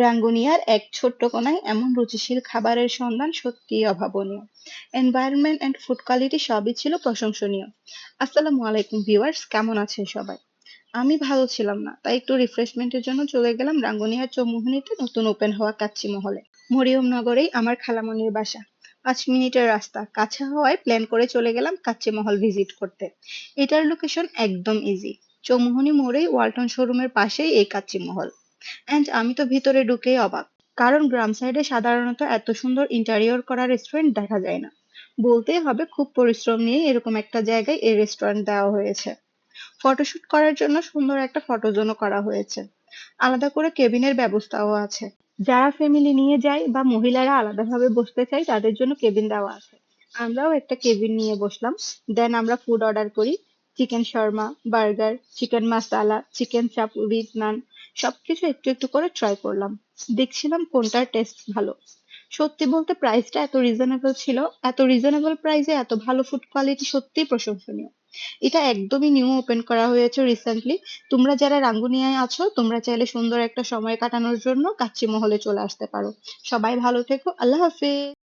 রাঙ্গুনিয়ার এক ছোট্ট কোণায় এমন রুচিশীল খাবারের সন্ধান সত্যিই অভাবনীয়। এনভায়রনমেন্ট অ্যান্ড ফুড কোয়ালিটি সবই ছিল প্রশংসনীয়। আসসালামু আলাইকুম ভিউয়ার্স কেমন আছেন সবাই? আমি ভালো ছিলাম না, তাই একটু রিফ্রেশমেন্টের জন্য চলে গেলাম রাঙ্গুনিয়ার চৌমুহনীতে নতুন ওপেন হওয়া কাচ্চি মহলে। মরিয়ম নগরেই আমার খালামনির বাসা। পাঁচ মিনিটের রাস্তা, কাছে হওয়ায় প্ল্যান করে চলে গেলাম কাচ্চি মহল ভিজিট করতে। এটার লোকেশন একদম ইজি চৌমুহনী মোড়েই ওয়ালটন শোরুমের পাশেই এই কাচ্চি মহল। অ্যান্ড আমি তো ভিতরে ঢুকেই অবাক। কারণ গ্রাম সাইডে সাধারণত এত সুন্দর ইন্টেরিয়র করা রেস্টুরেন্ট দেখা যায় না। বলতেই হবে খুব পরিশ্রম নিয়ে এরকম একটা জায়গায় এই রেস্টুরেন্ট দেওয়া হয়েছে। ফটোশুট করার জন্য সুন্দর একটা ফটো জোনও করা হয়েছে। আলাদা করে কেবিনের ব্যবস্থাও আছে। যারা ফ্যামিলি নিয়ে যায় বা মহিলারা আলাদাভাবে বসতে চায়, তাদের জন্য কেবিন দেওয়া আছে। আমরাও একটা কেবিন নিয়ে বসলাম। দেন আমরা ফুড অর্ডার করি। Chicken shawarma burger chicken masala chicken chaap with naan সবকিছু একটু একটু করে ট্রাই করলাম। দেখছিলাম কোনটার টেস্ট ভালো। সত্যি বলতে প্রাইসটা এত রিজনেবল ছিল, এত রিজনেবল প্রাইসে এত ভালো ফুড কোয়ালিটি সত্যিই প্রশংসনীয়। এটা একদমই নিউ ওপেন করা হয়েছে রিসেন্টলি তোমরা যারা রাঙ্গুনিয়ায় আছো, তোমরা চাইলে সুন্দর একটা সময় কাটানোর জন্য কাচ্চি মহলে চলে আসতে পারো। সবাই ভালো থেকো, আল্লাহ হাফেজ।